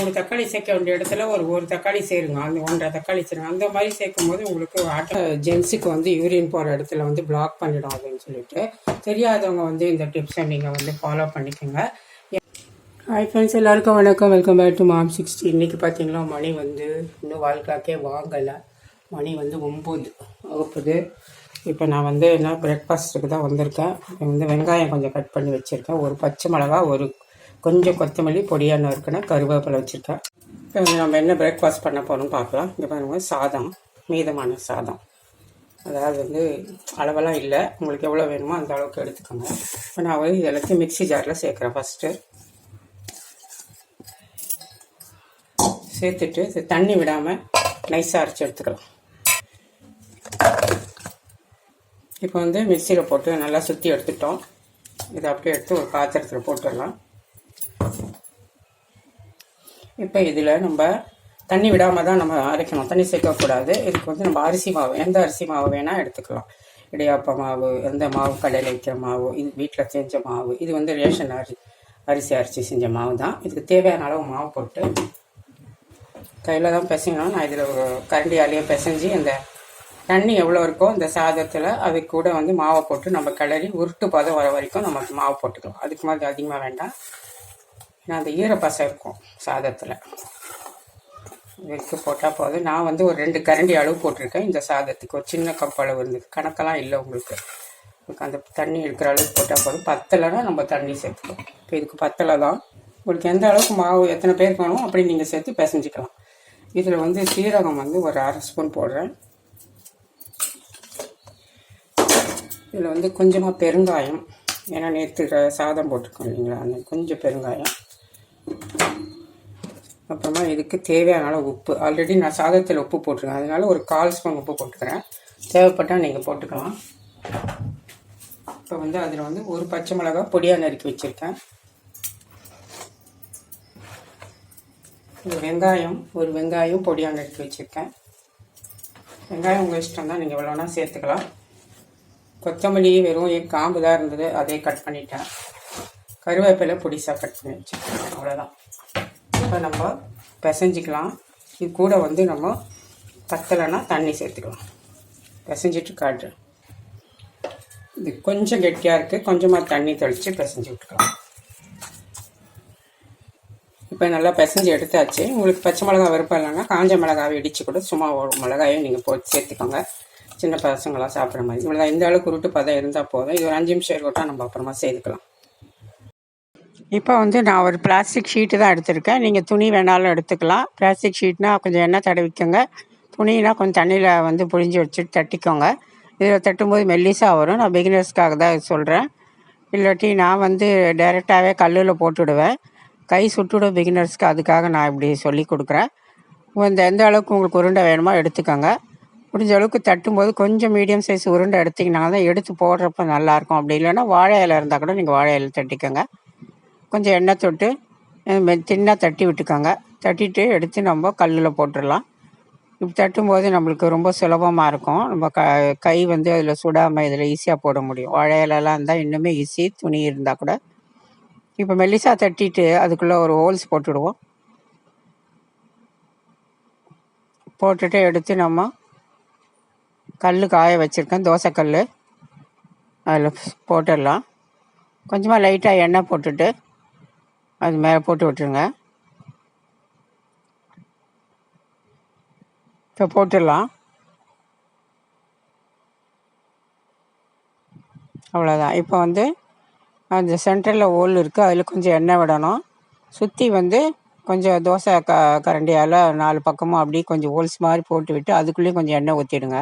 மூணு தக்காளி சேர்க்க வேண்டிய இடத்துல ஒரு ஒரு தக்காளி சேருங்க. அந்த ஒன்றரை தக்காளி சேருங்க. அந்த மாதிரி சேர்க்கும் போது உங்களுக்கு ஆட்டோ ஜென்ஸுக்கு வந்து யூரின் போகிற இடத்துல வந்து பிளாக் பண்ணிடும் அப்படின்னு சொல்லிட்டு தெரியாதவங்க வந்து இந்த டிப்ஸை நீங்கள் வந்து ஃபாலோ பண்ணிக்கோங்க. ஹாய் ஃப்ரெண்ட்ஸ் எல்லாருக்கும் வணக்கம். Welcome back to mom sixty இன்றைக்கி பார்த்தீங்கன்னா மணி வந்து இன்னும் வாழ்க்காக்கே வாங்கலை. மணி வந்து ஒம்பது வகுப்புது இப்போ நான் வந்து என்ன பிரேக்ஃபாஸ்ட்டுக்கு தான் வந்திருக்கேன். வந்து வெங்காயம் கொஞ்சம் கட் பண்ணி வச்சுருக்கேன். ஒரு பச்சை மிளகா ஒரு கொஞ்சம் கொத்தமல்லி பொடியாக நறுக்குன கருவேப்பிலை வச்சுருக்கேன். இப்போ நம்ம என்ன பிரேக்ஃபாஸ்ட் பண்ண போகிறோம்னு பார்க்கலாம். இங்கே பாருங்கள் சாதம் மீதமான சாதம். அதாவது வந்து அளவெல்லாம் இல்லை. உங்களுக்கு எவ்வளோ வேணுமோ அந்த அளவுக்கு எடுத்துக்கோங்க. இப்போ நான் வந்து இது எல்லாத்தையும் மிக்ஸி ஜாரில் சேர்க்குறேன் ஃபஸ்ட்டு சேர்த்துட்டு தண்ணி விடாமல் நைஸாக அரைச்சி எடுத்துக்கலாம். இப்போ வந்து மிக்சியில் போட்டு நல்லா சுற்றி எடுத்துட்டோம். இதை அப்படியே எடுத்து ஒரு பாத்திரத்தில் போட்டுடலாம். இப்போ இதில் நம்ம தண்ணி விடாமல் தான் நம்ம அரைக்கணும். தண்ணி சேர்க்கக்கூடாது இதுக்கு வந்து நம்ம அரிசி மாவு எந்த அரிசி மாவு வேணால் எடுத்துக்கலாம். இடியாப்ப மாவு எந்த மாவு கடையில் வைக்கிற மாவு இது வீட்டில் செஞ்ச மாவு இது வந்து ரேஷன் அரி அரிசி அரிசி செஞ்ச மாவு தான். இதுக்கு தேவையான அளவு மாவு போட்டு கையில் தான் பிசையணும். நான் இதில் ஒரு கரண்டியாலேயே பிசைஞ்சு இந்த தண்ணி எவ்வளோ இருக்கோ இந்த சாதத்தில் அது கூட வந்து மாவை போட்டு நம்ம கிளறி உருட்டு பதம் வர வரைக்கும் நமக்கு மாவு போட்டுக்கலாம். அதுக்கு மாதிரி அதிகமாக வேண்டாம். அந்த ஈரப்பசை இருக்கும் சாதத்தில். இதுக்கு போட்டால் போதும். நான் வந்து ஒரு ரெண்டு கரண்டி அளவு போட்டிருக்கேன். இந்த சாதத்துக்கு ஒரு சின்ன கப் அளவு இருந்தது. கணக்கெல்லாம் இல்லை உங்களுக்கு. உங்களுக்கு அந்த தண்ணி இருக்கிற அளவுக்கு போட்டால் போதும். பத்தலைன்னா நம்ம தண்ணி சேர்த்துக்கலாம் இப்போ இதுக்கு பத்தலை தான். உங்களுக்கு எந்த அளவுக்கு மாவு எத்தனை பேருக்கு வேணும் அப்படி நீங்கள் சேர்த்து பிசைஞ்சிக்கலாம். இதில் வந்து சீரகம் வந்து ஒரு அரை ஸ்பூன் போடுறேன். இதில் வந்து கொஞ்சமாக பெருங்காயம். ஏன்னா நேற்று சாதம் போட்டிருக்கோம் இல்லைங்களா? அந்த கொஞ்சம் பெருங்காயம். அப்புறமா இதுக்கு தேவையான அளவு உப்பு. ஆல்ரெடி நான் சாதத்தில் உப்பு போட்டிருக்கேன். அதனால ஒரு கால் ஸ்பூன் உப்பு போட்டுக்கிறேன். தேவைப்பட்டால் நீங்கள் போட்டுக்கலாம். இப்போ வந்து அதில் வந்து ஒரு பச்சை மிளகாய் பொடியாக நறுக்கி வச்சுருக்கேன். ஒரு வெங்காயம் ஒரு வெங்காயம் பொடியாக நறுக்கி வச்சுருக்கேன். வெங்காயம் உங்கள் இஷ்டம் தான். நீங்கள் எவ்வளோனா சேர்த்துக்கலாம். கொத்தமல்லி வெறும் என் காம்பு தான் இருந்தது. அதே கட் பண்ணிட்டேன். கருவேப்பிலை பொடிசாக கட் பண்ணி வச்சுக்கலாம் அவ்வளோதான் இப்போ நம்ம பிசைஞ்சிக்கலாம். இது கூட வந்து நம்ம பத்தலைன்னா தண்ணி சேர்த்துக்கலாம். பிசைஞ்சிட்டு காட்டுறேன் இது கொஞ்சம் கெட்டியாக இருக்குது கொஞ்சமாக தண்ணி தெளித்து பிசைஞ்சு விட்டுக்கலாம். இப்போ நல்லா பிசைஞ்சு எடுத்தாச்சு. உங்களுக்கு பச்சை மிளகா விருப்பம் இல்லைன்னா காஞ்ச மிளகாவை இடித்து கூட சும்மா ஒரு மிளகாயும் நீங்கள் போட்டு சேர்த்துக்கோங்க. சின்ன பசங்களாம் சாப்பிட்ற மாதிரி. இவ்வளோ இந்த அளவுக்கு உருட்டு பதம் இருந்தால் போதும். இது ஒரு அஞ்சு நிமிஷம் இருக்கட்டும். நம்ம அப்புறமா சேர்த்துக்கலாம் இப்போ வந்து நான் ஒரு பிளாஸ்டிக் ஷீட்டு தான் எடுத்திருக்கேன். நீங்கள் துணி வேணாலும் எடுத்துக்கலாம். பிளாஸ்டிக் ஷீட்னா கொஞ்சம் எண்ணெய் தடவிக்கோங்க. துணினா கொஞ்சம் தண்ணியில் வந்து புழிஞ்சு வச்சுட்டு தட்டிக்கோங்க. இதில் தட்டும்போது மெல்லிசாக வரும். நான் பிகினர்ஸ்க்காக தான் சொல்கிறேன் இல்லாட்டி நான் வந்து டைரெக்டாகவே கல்லில் போட்டுவிடுவேன் கை சுட்டுவிடும் பிகினர்ஸ்க்கு அதுக்காக நான் இப்படி சொல்லி கொடுக்குறேன். இந்த எந்த அளவுக்கு உங்களுக்கு உருண்டை வேணுமோ எடுத்துக்கோங்க. முடிஞ்ச அளவுக்கு தட்டும்போது கொஞ்சம் மீடியம் சைஸ் உருண்டை எடுத்திங்கன்னா தான் எடுத்து போடுறப்ப நல்லாயிருக்கும். அப்படி இல்லைன்னா வாழை இலை இருந்தால் கூட நீங்கள் வாழை இலை தட்டிக்கோங்க. கொஞ்சம் எண்ணெய் தொட்டு தின்னாக தட்டி விட்டுக்கோங்க. தட்டிட்டு எடுத்து நம்ம கல்லில் போட்டுடலாம். இப்படி தட்டும்போது நம்மளுக்கு ரொம்ப சுலபமாக இருக்கும். நம்ம க கை வந்து அதில் சுடாமல் இதில் ஈஸியாக போட முடியும். வாழை இருந்தால் இன்னுமே ஈஸி துணி இருந்தால் கூட. இப்போ மெல்லிசா தட்டிட்டு அதுக்குள்ளே ஒரு ஹோல்ஸ் போட்டுடுவோம். போட்டுட்டு எடுத்து நம்ம கல் காய வச்சுருக்கேன். தோசைக்கல் அதில் போட்டுடலாம். கொஞ்சமாக லைட்டாக எண்ணெய் போட்டுட்டு அது மேலே போட்டு விட்டுருங்க. இப்போ போட்டுடலாம். அவ்வளோதான் இப்போ வந்து அந்த சென்டரில் ஓல் இருக்குது அதில் கொஞ்சம் எண்ணெய் விடணும். சுற்றி வந்து கொஞ்சம் தோசை க கரண்டியால் நாலு பக்கமும் அப்படியே கொஞ்சம் ஹோல்ஸ் மாதிரி போட்டு விட்டு அதுக்குள்ளேயும் கொஞ்சம் எண்ணெய் ஊற்றிடுங்க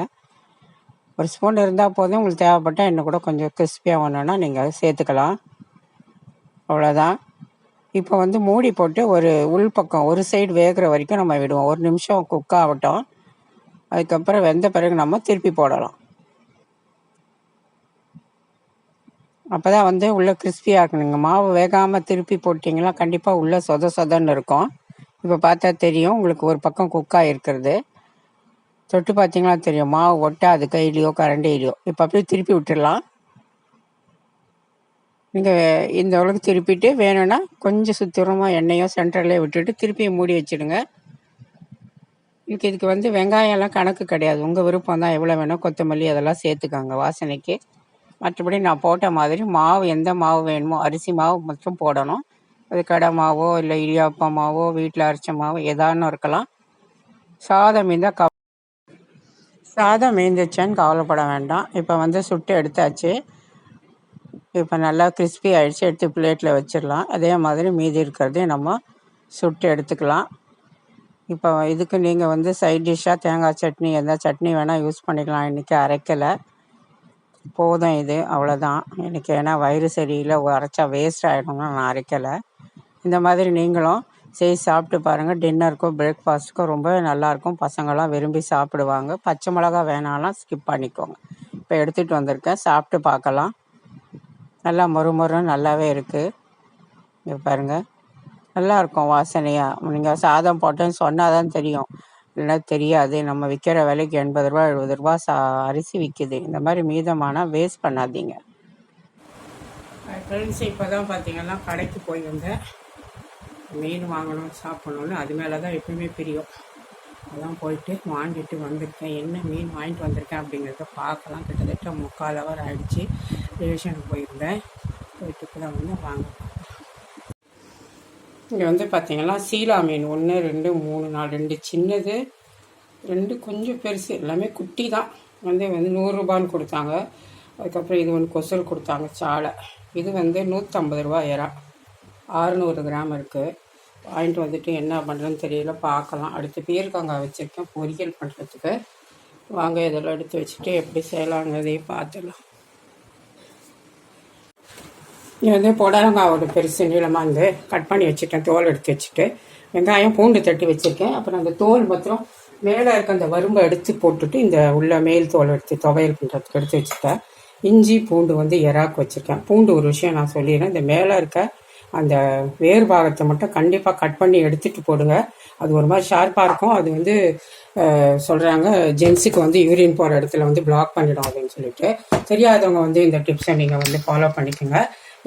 ஒரு ஸ்பூன் இருந்தால் போதும். உங்களுக்கு தேவைப்பட்டால் எண்ணெய் கூட கொஞ்சம் கிறிஸ்பியாக வேணும்னா நீங்கள் சேர்த்துக்கலாம். அவ்வளோதான் இப்போ வந்து மூடி போட்டு ஒரு உள் பக்கம் ஒரு சைடு வேகிற வரைக்கும் நம்ம விடுவோம். ஒரு நிமிஷம் குக் ஆகட்டும். அதுக்கப்புறம் வெந்த பிறகு நம்ம திருப்பி போடலாம். அப்போ தான் வந்து உள்ளே கிறிஸ்பி இருக்கணுங்க. மாவு வேகாமல் திருப்பி போட்டிங்கன்னா கண்டிப்பாக உள்ளே சொத சொதன்னு இருக்கும். இப்போ பார்த்தா தெரியும் உங்களுக்கு ஒரு பக்கம் குக்காக இருக்கிறது தொட்டு பார்த்தீங்களா தெரியும் மாவு ஒட்டாது கையிலையோ கரண்டிலையோ இப்போ அப்படியே திருப்பி விட்டுடலாம். நீங்கள் இந்த அளவுக்கு திருப்பிட்டு வேணும்னா கொஞ்சம் சுத்தமாக எண்ணெயோ சென்டரில் விட்டுட்டு திருப்பியும் மூடி வச்சிடுங்க. இதுக்கு இதுக்கு வந்து வெங்காயம்லாம் கணக்கு கிடையாது. உங்கள் விருப்பம் தான் எவ்வளோ வேணும் கொத்தமல்லி அதெல்லாம் சேர்த்துக்காங்க வாசனைக்கு. மற்றபடி நான் போட்ட மாதிரி மாவு எந்த மாவு வேணுமோ அரிசி மாவு மட்டும் போடணும். அது கடை மாவோ இல்லை இடியாப்ப மாவோ வீட்டில் அரைச்ச மாவோ ஏதானும் இருக்கலாம். சாதம் இருந்தால் கவ சாதம் மீந்துச்சான்னு கவலைப்பட வேண்டாம். இப்போ வந்து சுட்டு எடுத்தாச்சு. இப்போ நல்லா கிறிஸ்பி ஆயிடுச்சு எடுத்து பிளேட்டில் வச்சிடலாம். அதே மாதிரி மீதி இருக்கிறதையும் நம்ம சுட்டு எடுத்துக்கலாம். இப்போ இதுக்கு நீங்கள் வந்து சைட் டிஷ்ஷாக தேங்காய் சட்னி எந்த சட்னி வேணால் யூஸ் பண்ணிக்கலாம். இன்றைக்கி அரைக்கலை. போதும் இது அவ்வளோதான் எனக்கு ஏன்னா வயிறு சரியில்லை அரைச்சா வேஸ்ட் ஆகிடும்னு நான் அரைக்கலை. இந்த மாதிரி நீங்களும் செய்து சாப்பிட்டு பாருங்கள் டின்னருக்கும் பிரேக்ஃபாஸ்ட்டுக்கும் ரொம்பவே நல்லாயிருக்கும் பசங்களாம் விரும்பி சாப்பிடுவாங்க. பச்சை மிளகா வேணாலும் ஸ்கிப் பண்ணிக்கோங்க. இப்போ எடுத்துகிட்டு வந்திருக்கேன். சாப்பிட்டு பார்க்கலாம். நல்லா மொறு மொறுன்னு நல்லாவே இருக்குது இங்கே பாருங்கள் நல்லா இருக்கும் வாசனையாக நீங்கள் சாதம் போட்டேன்னு சொன்னால் தான் தெரியும். இல்லைன்னா தெரியாது. நம்ம விற்கிற விலைக்கு எண்பது ரூபா எழுபது ரூபா சா அரிசி விற்கிது இந்த மாதிரி மீதமானால் வேஸ்ட் பண்ணாதீங்க. ஃப்ரெண்ட்ஸ் இப்போ தான் பார்த்தீங்கன்னா கடைக்கு போய் வந்தேன். மீன் வாங்கணும் சாப்பிடணும்னு. அது மேலே தான் எப்பயுமே பிரியும். அதான் போயிட்டு வாங்கிட்டு வந்திருக்கேன். என்ன மீன் வாங்கிட்டு வந்திருக்கேன் அப்படிங்கிறத பார்க்கலாம். கிட்டத்தட்ட முக்கால் ஹவர் ஆகிடுச்சு ரிலேஷனுக்கு போயிருந்தேன். போயிட்டு கூட தான் வந்து வாங்க இங்கே வந்து பார்த்தீங்கன்னா சீலா மீன். ஒன்று ரெண்டு மூணு நாலு ரெண்டு சின்னது ரெண்டு கொஞ்சம் பெருசு. எல்லாமே குட்டி தான். வந்து வந்து நூறுரூபான்னு கொடுத்தாங்க. அதுக்கப்புறம் இது ஒன்று கொசல் கொடுத்தாங்க சாலை. இது வந்து நூற்றம்பது ரூபா ஏறா ஆறுநூறு கிராம் இருக்குது வாங்கிட்டு வந்துட்டு என்ன பண்ணுறேன்னு தெரியல பார்க்கலாம். அடுத்து பீர்க்கங்காய் வச்சுருக்கேன் பொரியல் பண்ணுறதுக்கு வாங்க இதெல்லாம் எடுத்து வச்சுட்டு எப்படி செய்யலாங்கிறதையும் பார்த்துடலாம். இது வந்து புடலங்காய் ஒரு பெருசு நீளமாக இருந்து கட் பண்ணி வச்சுட்டேன் தோல் எடுத்து வச்சுட்டு. வெங்காயம் பூண்டு தட்டி வச்சுருக்கேன். அப்புறம் அந்த தோல் மாத்திரம் மேலே இருக்க அந்த வரும்பை எடுத்து போட்டுட்டு இந்த உள்ள மேல் தோல் எடுத்து துவையல் பண்ணுறதுக்கு எடுத்து வச்சுட்டேன். இஞ்சி பூண்டு வந்து எறாக்கு வச்சுருக்கேன். பூண்டு ஒரு விஷயம் நான் சொல்லிடுறேன். இந்த மேலே இருக்க அந்த வேர் பாகத்தை மட்டும் கண்டிப்பாக கட் பண்ணி எடுத்துட்டு போடுங்க. அது ஒரு மாதிரி ஷார்ப்பாக இருக்கும். அது வந்து சொல்கிறாங்க ஜென்ஸுக்கு வந்து யூரின் போகிற இடத்துல வந்து பிளாக் பண்ணிடும் அப்படின்னு சொல்லிட்டு. தெரியாதவங்க வந்து இந்த டிப்ஸை நீங்கள் வந்து ஃபாலோ பண்ணிக்கோங்க.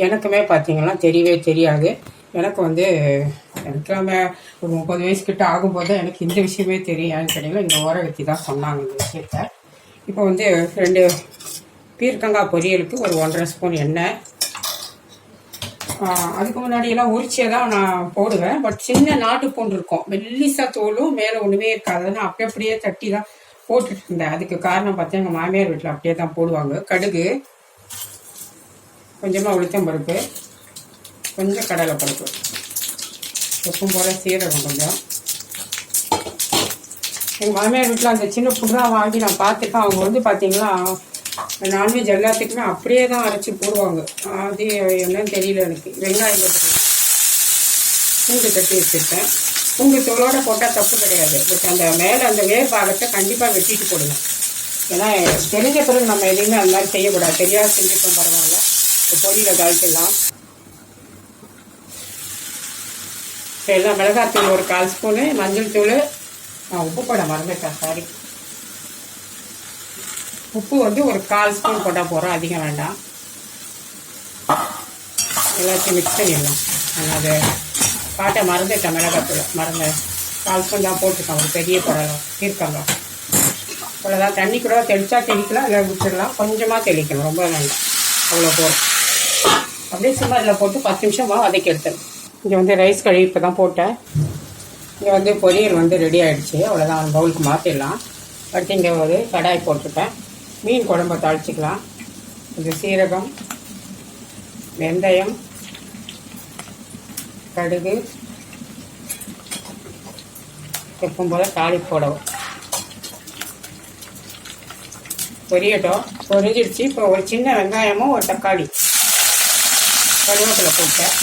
எனக்குமே பார்த்தீங்கன்னா தெரியவே தெரியாது. எனக்கு வந்து எனக்கு ஒரு முப்பது வயசு கிட்ட ஆகும்போது எனக்கு இந்த விஷயமே தெரியாதுன்னு தெரியல இந்த ஓரகத்தி தான் சொன்னாங்க இந்த விஷயத்த. இப்போ வந்து ரெண்டு பீர்க்கங்காய் பொரியலுக்கு ஒரு ஒன்றரை ஸ்பூன் எண்ணெய் அதுக்கு முன்னாடியெல்லாம் உரிச்சியை தான் நான் போடுவேன். பட் சின்ன நாட்டு பூண்டு இருக்கும். மெல்லிசா தோலும் மேலே ஒன்றுமே இருக்காது. நான் அப்படி அப்படியே தட்டி தான் போட்டுட்டு இருந்தேன். அதுக்கு காரணம் பார்த்தா எங்கள் மாமியார் வீட்டில் அப்படியே தான் போடுவாங்க. கடுகு கொஞ்சமாக உளுத்தம் பருப்பு கொஞ்சம் கடலை பருப்பு எப்பவும் போல் சீரகம் கொஞ்சம். எங்கள் மாமியார் வீட்டில் அந்த சின்ன புண்ணாக வாங்கி நான் பார்த்துருக்கேன் அவங்க வந்து பார்த்தீங்கன்னா நான்வெஜ் எல்லாத்துக்குமே அப்படியே தான் அரைச்சி போடுவாங்க. அது என்னன்னு தெரியல எனக்கு. வெங்காயம் போட்டுக்கலாம் பூண்டு கட்டி வச்சுருக்கேன். பூண்டு தோலோட போட்டால் தப்பு கிடையாது. பட் அந்த மேலே அந்த வேர் பாகத்தை கண்டிப்பாக வெட்டிட்டு போடுங்க. ஏன்னா தெரிஞ்ச பிறகு நம்ம எதையுமே அந்த மாதிரி செய்யக்கூடாது. தெரியாது செஞ்சுட்டோம் பரவாயில்ல. பொடியில் தாழ்த்திடலாம் இப்போ எல்லாம் மிளகாத்தூள் ஒரு கால் ஸ்பூனு மஞ்சள் தூள் நான் உப்பு போட மறந்துட்டேன். சாரி உப்பு வந்து ஒரு கால் ஸ்பூன் போட்டால் போகிறோம் அதிகம் வேண்டாம். எல்லாத்தையும் மிக்ஸ் பண்ணிடலாம். நான் அதை காட்ட மறந்துட்டேன் மிளகாத்தூள். மறந்து கால் ஸ்பூன் தான் போட்டுருக்கேன். ஒரு பெரிய படம் தீர்க்கங்க. அவ்வளோதான் தண்ணி கூட தெளிச்சா தெளிக்கலாம் இல்லை விட்டுடலாம் கொஞ்சமாக தெளிக்கணும் ரொம்ப வேண்டாம். அவ்வளோ போகிறோம் அப்படியே சும்மா அதில் போட்டு பத்து நிமிஷமாக வதக்கி எடுத்துடும் இங்கே வந்து ரைஸ் கழுவி இப்போ தான் போட்டேன். இங்கே வந்து பொரியல் வந்து ரெடி ஆகிடுச்சு அவ்வளோதான் பவுலுக்கு மாற்றிடலாம் அடுத்து இங்கே ஒரு கடாய் போட்டுட்டேன் மீன் குழம்ப தாளிச்சிக்கலாம். கொஞ்சம் சீரகம் வெந்தயம் கடுகு எப்பவும் போல் தாளி போடவும் பொரியட்டும். பொரிஞ்சிடுச்சு. இப்போ ஒரு சின்ன வெங்காயமும் ஒரு தக்காளி கருவேப்பிலை போட்டேன்.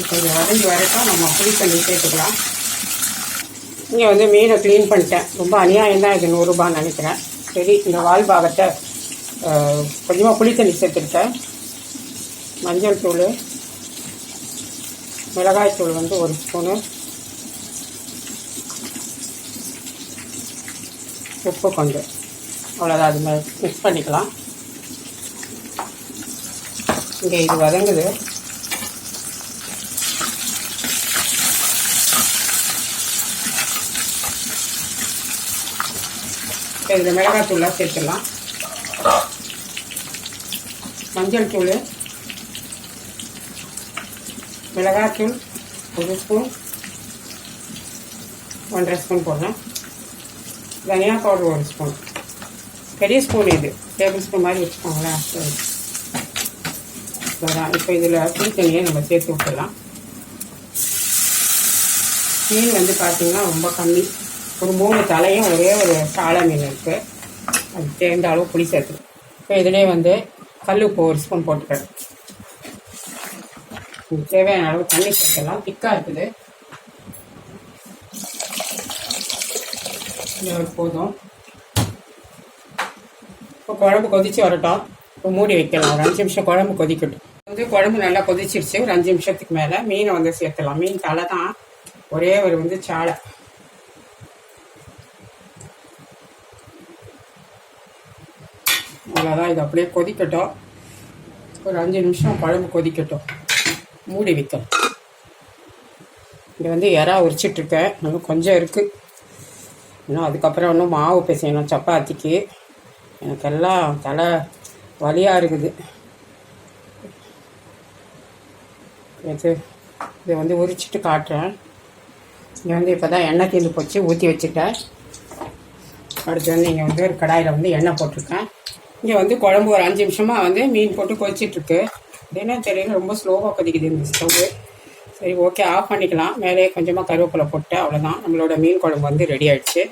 இது வதங்கி வரட்டும் நம்ம புளி பண்ணி சேர்த்துக்கலாம். இங்கே வந்து மீனை க்ளீன் பண்ணிட்டேன். ரொம்ப அநியாயம் தான் இது நூறுரூபான்னு நினைக்கிறேன். சரி இந்த வால் பாகத்தை கொஞ்சமாக புளி தண்ணி சேர்த்துருக்கேன். மஞ்சள் தூள் மிளகாய் தூள் வந்து ஒரு ஸ்பூனு. உப்பு கொண்டு அவ்வளோதான் அது மாதிரி மிக்ஸ் பண்ணிக்கலாம். இங்கே இது வதங்குது. இப்போ இதில் மிளகாத்தூள்லாம் சேர்த்துடலாம். மஞ்சள் தூள் மிளகாத்தூள் ஒரு ஸ்பூன் ஒன்றரை ஸ்பூன் போடுறேன் தனியா பவுடர் ஒரு ஸ்பூன். பெரிய ஸ்பூன் இது. டேபிள் ஸ்பூன் மாதிரி வச்சுக்கோங்களேன் சரி இப்போ இதில் புளி தண்ணியை நம்ம சேர்த்து விட்டுடலாம் மீன் வந்து பார்த்தீங்கன்னா ரொம்ப கம்மி. ஒரு மூணு தலையும் ஒரே ஒரு சாலை மீன் இருக்குது அது தேர்ந்த அளவு புளி சேர்த்துக்கணும் இப்போ இதிலே வந்து கல் உப்பு ஒரு ஸ்பூன் போட்டுக்கிறேன். தேவையான அளவு தண்ணி சேர்த்துலாம் திக்காக இருக்குது. இது போதும். இப்போ குழம்பு கொதிச்சு வரட்டும். இப்போ மூடி வைக்கலாம். ஒரு அஞ்சு நிமிஷம் குழம்பு கொதிக்கட்டும். வந்து குழம்பு நல்லா கொதிச்சிருச்சு. ஒரு அஞ்சு நிமிஷத்துக்கு மேலே மீனை வந்து சேர்த்துலாம் மீன் தலை தான் ஒரே ஒரு வந்து சாலை. அவ்வளோதான் இது அப்படியே கொதிக்கட்டும். ஒரு அஞ்சு நிமிஷம் குழம்பு கொதிக்கட்டும். மூடி வைக்கலாம் இது வந்து இறா உரிச்சிட்ருக்கேன். இன்னும் கொஞ்சம் இருக்குது இன்னும் அதுக்கப்புறம் இன்னும் மாவு பிசையணும் சப்பாத்திக்கு. எனக்கெல்லாம் தலை வலியாக இருக்குது. இது இதை வந்து உரிச்சிட்டு காட்டுறேன். இங்கே வந்து இப்போ தான் எண்ணெய் தீர்ந்து போச்சு ஊற்றி வச்சுட்டேன். அடுத்து வந்து இங்கே வந்து ஒரு கடாயில் வந்து எண்ணெய் போட்டிருக்கேன். இங்கே வந்து குழம்பு ஒரு அஞ்சு நிமிஷமாக வந்து மீன் போட்டு கொதிச்சிட்ருக்கு. இது என்ன தெரியல ரொம்ப ஸ்லோவாக கொதிக்குது இந்த ஸ்டவ்வு சரி ஓகே ஆஃப் பண்ணிக்கலாம். மேலே கொஞ்சமாக கருவேப்பிலை போட்டு அவ்வளோதான் நம்மளோட மீன் குழம்பு வந்து ரெடி ஆயிடுச்சு.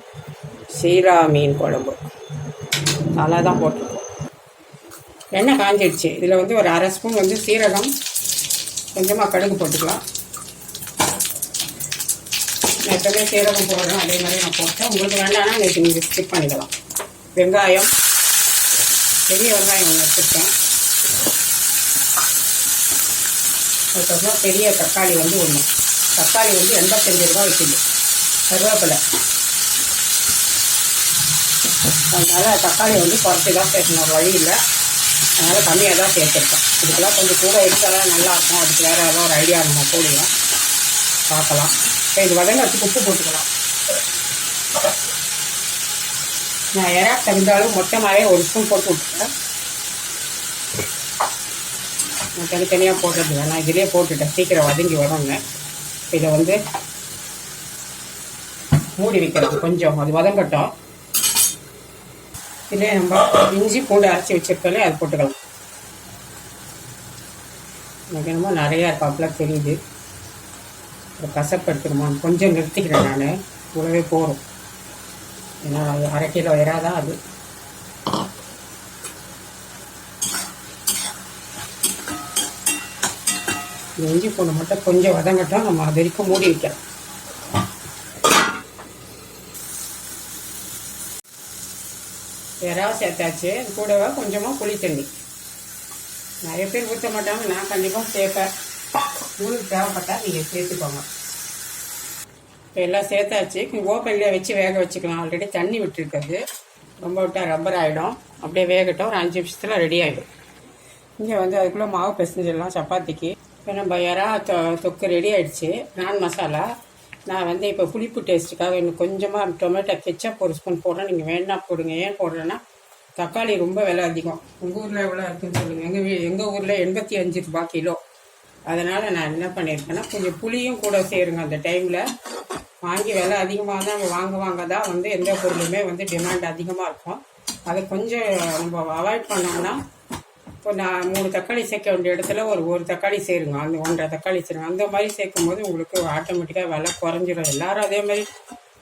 சீரா மீன் குழம்பு. நல்லா தான் போட்டிருக்கோம். எண்ணெய் காஞ்சிடுச்சு இதில் வந்து ஒரு அரை ஸ்பூன் வந்து சீரகம். கொஞ்சமாக கடுகு போட்டுக்கலாம். நான் சீரகம் போடுறோம் அதே மாதிரி நான் போட்டேன். உங்களுக்கு வேண்டாம்னா நேற்று நீங்கள் ஸ்கிப் பண்ணிக்கலாம். வெங்காயம். பெரிய வெங்காயம் ஒன்று வச்சுருக்கேன் அதுக்கப்புறம் பெரிய தக்காளி வந்து ஒன்று தக்காளி வந்து எண்பத்தஞ்சு ரூபா விற்கிது கருவேப்பிலை. அதனால் தக்காளி வந்து குறைச்சி தான் சேர்க்கணும். ஒரு வழி இல்லை. அதனால் கம்மியாக தான் சேர்த்துருக்கேன். இதுக்கெல்லாம் கொஞ்சம் கூட எடுத்தாலும் நல்லாயிருக்கும். அதுக்கு வேறு ஏதோ ஒரு ஐடியா இருந்தால் போடுவோம் பார்க்கலாம். இப்போ இது வச்சு உப்பு போட்டுக்கலாம். நான் எறா தகுந்தாலும் மொத்தமாகவே ஒரு ஸ்பூன் போட்டு விட்டுட்டேன். நான் தனித்தனியாக போடுறது வேணாம் இதிலே போட்டுட்டேன். சீக்கிரம் வதங்கி வரோங்க இதை வந்து மூடி வைக்கிறது கொஞ்சம். அது வதங்கட்டும். இதிலே நம்ம இஞ்சி பூண்டு அரைச்சி வச்சிருக்கோம்ல அது போட்டுக்கலாம். எனக்கு என்னமோ நிறையா இருப்பாப்புல தெரியுது. கசப்படுத்திடுமான்னு கொஞ்சம் நிறுத்திக்கிறேன் நான். இவ்வளவே போகிறோம் ஏன்னா அது அரை கிலோ இறாதான் அது இஞ்சி பூண்டு மட்டும் கொஞ்சம் வதங்கட்டும் நம்ம அது வரைக்கும் மூடி வைக்கலாம். இறா சேர்த்தாச்சு. அது கூடவே கொஞ்சமாக புளி தண்ணி. நிறைய பேர் ஊற்ற மாட்டாங்க. நான் கண்டிப்பாக சேர்ப்பேன். உங்களுக்கு தேவைப்பட்டால் நீங்கள் சேர்த்துக்கோங்க. இப்போ எல்லாம் சேர்த்தாச்சு. ஓப்பனில் வச்சு வேக வச்சுக்கலாம். ஆல்ரெடி தண்ணி விட்டுருக்குது. ரொம்ப விட்டால் ரப்பர் ஆகிடும் அப்படியே வேகட்டும். ஒரு அஞ்சு நிமிஷத்தில் ரெடி ஆகிடும் இங்கே வந்து அதுக்குள்ளே மாவு பிசைஞ்சிடலாம் சப்பாத்திக்கு. இப்போ நம்ம இறா தொ தொக்கு ரெடி ஆகிடுச்சு நான் மசாலா நான் வந்து இப்போ புளிப்பு டேஸ்ட்டுக்காக இன்னும் கொஞ்சமாக டொமேட்டோ கெச்சப் ஒரு ஸ்பூன் போடுறேன். நீங்கள் வேணா போடுங்க. ஏன் போடுறேன்னா தக்காளி ரொம்ப விலை அதிகம். உங்கள் ஊரில் எவ்வளோ இருக்குன்னு சொல்லுங்கள் எங்கள் வீ எங்கள் ஊரில் எண்பத்தி அஞ்சு ரூபா கிலோ. அதனால் நான் என்ன பண்ணியிருக்கேன்னா கொஞ்சம் புளியும் கூட சேருங்க அந்த டைமில் வாங்கி விலை அதிகமாக தான் வாங்குவாங்க தான் வந்து எந்த பொருளுமே வந்து டிமாண்ட் அதிகமாக இருக்கும். அதை கொஞ்சம் நம்ம அவாய்ட் பண்ணோம்னா இப்போ நான் மூணு தக்காளி சேர்க்க வேண்டிய இடத்துல ஒரு ஒரு தக்காளி சேருங்க. அந்த ஒன்றரை தக்காளி சேருங்க. அந்த மாதிரி சேர்க்கும் போது உங்களுக்கு ஆட்டோமேட்டிக்காக விலை குறைஞ்சிடும் எல்லாரும் அதே மாதிரி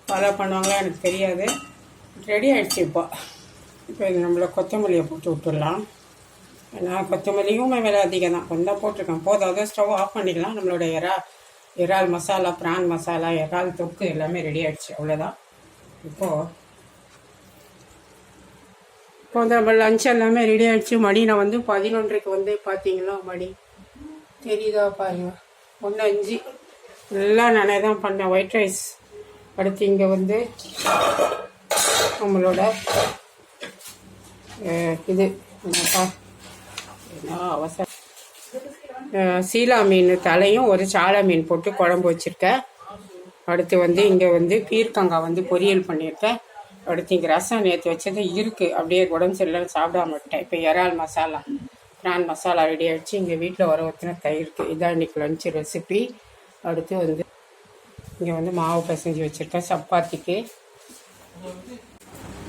ஃபாலோ பண்ணுவாங்களா எனக்கு தெரியாது. ரெடி ஆகிடுச்சு இப்போ. இப்போ இது நம்மள கொத்தமல்லியை போட்டு விட்டுடலாம். ஏன்னா கொத்தமல்லியும் விலை அதிகம் தான். கொஞ்சம் போட்டிருக்கேன். போதும். அதை ஸ்டவ் ஆஃப் பண்ணிக்கலாம் நம்மளோட இறா இறால் மசாலா ப்ரான் மசாலா இறால் தொக்கு எல்லாமே ரெடி ஆயிடுச்சு. அவ்வளோதான் இப்போது இப்போ வந்து நம்ம லஞ்ச் எல்லாமே ரெடி ஆயிடுச்சு. மணி நான் வந்து பதினொன்றைக்கு வந்து பார்த்தீங்களா மணி? தெரியுதா பாருங்க. ஒன்று அஞ்சு. எல்லாம் நானே தான் பண்ணேன். ஒயிட் ரைஸ் அடுத்து இங்கே வந்து நம்மளோட இது என்னப்பா என்ன அவசரம் சீலா மீன் தலையும் ஒரு சாலை மீன் போட்டு குழம்பு வச்சுருக்கேன் அடுத்து வந்து இங்கே வந்து பீர்க்கங்காய் வந்து பொரியல் பண்ணியிருக்கேன் அடுத்து இங்கே ரசம் நேற்று வச்சது இருக்குது அப்படியே உடம்பு சரியில்லைன்னு சாப்பிடாம விட்டேன் இப்போ இறால் மசாலா ப்ரான் மசாலா ரெடி ஆகிடுச்சு இங்கே வீட்டில் வர தயிர் தயிருக்கு. இதான் இன்னைக்கு லஞ்சு ரெசிபி அடுத்து வந்து இங்கே வந்து மாவு பிசைஞ்சு வச்சுருக்கேன் சப்பாத்திக்கு.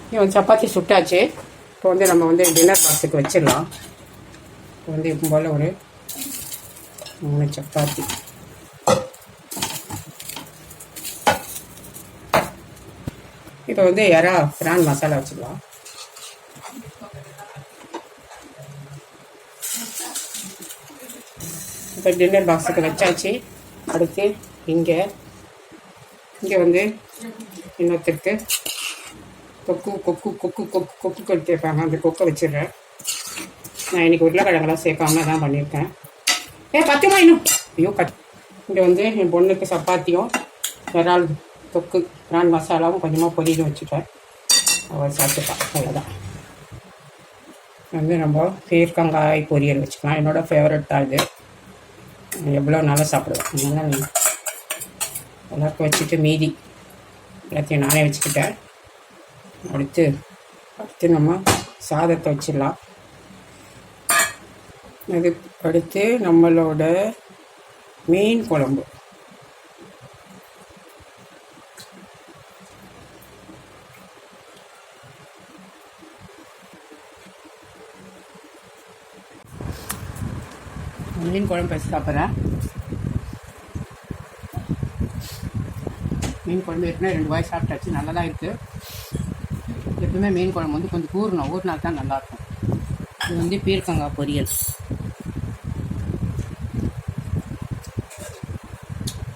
இங்கே வந்து சப்பாத்தி சுட்டாச்சு. இப்போ வந்து நம்ம வந்து டின்னர் பாக்ஸுக்கு வச்சிடலாம். இப்போ வந்து இப்போ போல் ஒரு மூணு சப்பாத்தி. இப்போ வந்து யாரா பிரான் மசாலா வச்சுக்கலாம். இப்போ டின்னர் பாக்ஸுக்கு வச்சாச்சு. அடுத்து இங்கே இங்கே வந்து இன்னொருத்தருக்கு கொக்கு கொக்கு கொக்கு கொக்கு கொக்கு கொடுத்துருப்பாங்க அந்த கொக்கை வச்சிடுறேன். நான் இன்னைக்கு உருளைக்கிழங்கெல்லாம் சேர்க்காம தான் பண்ணியிருக்கேன். ஏ பத்துமா இன்னும் ஐயோ கட். இங்கே வந்து என் பொண்ணுக்கு சப்பாத்தியும் இறால் தொக்கு பிரான் மசாலாவும் கொஞ்சமாக பொரியல் வச்சுட்டேன். அவள் சாப்பிட்டுப்பான் அவ்வளோதான் வந்து நம்ம பீர்க்கங்காய் பொரியல் வச்சுக்கலாம். என்னோடய ஃபேவரட் தான் இது. எவ்வளோ நல்லா சாப்பிடுவேன். அதனால எல்லாருக்கும் வச்சுட்டு மீதி எல்லாத்தையும் நானே வச்சுக்கிட்டேன். அடுத்து அடுத்து நம்ம சாதத்தை வச்சிடலாம். அது அடுத்து நம்மளோட மீன் குழம்பு. மீன் குழம்பு வச்சு சாப்பிட்றேன் மீன் குழம்பு ஏற்கனவே ரெண்டு வாய் சாப்பிட்டாச்சு நல்லா தான் இருக்குது எப்பவுமே மீன் குழம்பு வந்து கொஞ்சம் ஊறணும். ஊறினா தான் நல்லாயிருக்கும் இது வந்து பீர்க்கங்காய் பொரியல்.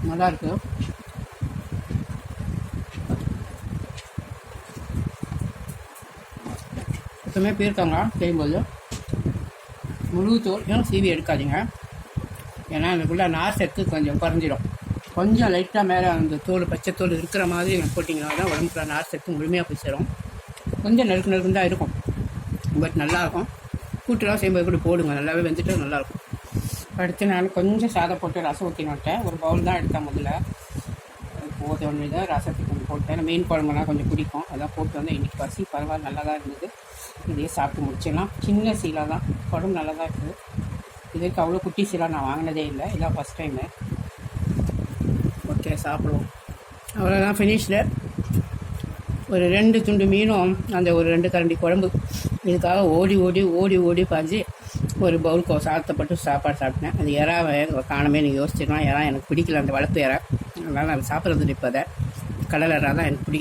நல்லா இருக்கு. எப்பவுமே பீர்க்கங்காய் செய்யும்போது முழு தோல் சீவி எடுக்காதீங்க. ஏன்னா அதுக்குள்ளே நார் சத்து கொஞ்சம் குறைஞ்சிடும். கொஞ்சம் லைட்டாக மேலே அந்த தோல் பச்சை தோல் இருக்கிற மாதிரி போட்டிங்கன்னா தான் உடம்புக்குள்ள நார் சத்து முழுமையாக போய் சேரும். கொஞ்சம் நறுக்கு நறுக்கு தான் இருக்கும். பட் நல்லாயிருக்கும் கூட்டுலாம் செய்யும்போது கூட போடுங்க. நல்லாவே வெந்துட்டு நல்லாயிருக்கும். அடுத்து நான் கொஞ்சம் சாதம் போட்டு ரசம் ஊற்றி நட்டேன் ஒரு பவுல் தான் எடுத்தேன் முதல்ல. போத ஒன்று தான் ரசத்துக்கு கொஞ்சம் போட்டேன். மீன் குழம்புலாம் கொஞ்சம் பிடிக்கும். அதான் போட்டு வந்து இன்றைக்கி பசி பரவாயில்ல நல்லா தான் இருந்தது. இதையே சாப்பிட்டு முடிச்சிடலாம். சின்ன சீலாக தான். குழம்பு நல்லா தான் இருக்குது. இதுக்கு அவ்வளோ குட்டி சீலா நான் வாங்கினதே இல்லை. இதான் ஃபஸ்ட் டைமு ஓகே சாப்பிடுவோம். அவ்வளோதான் ஃபினிஷில் ஒரு ரெண்டு துண்டு மீனும் அந்த ஒரு ரெண்டு கரண்டி குழம்பு. இதுக்காக ஓடி ஓடி ஓடி ஓடி பாஞ்சு ஒரு பவுல் சாத்தப்பட்டு சாப்பாடு சாப்பிட்டேன். அது இறாவை காணமே நீங்கள் யோசிச்சிருக்கலாம். இறா எனக்கு பிடிக்கல அந்த வளர்ப்பு இறா அதனால் நான் சாப்பிட்றது இப்போ அதை. கடல் தான் எனக்கு பிடிக்கும்.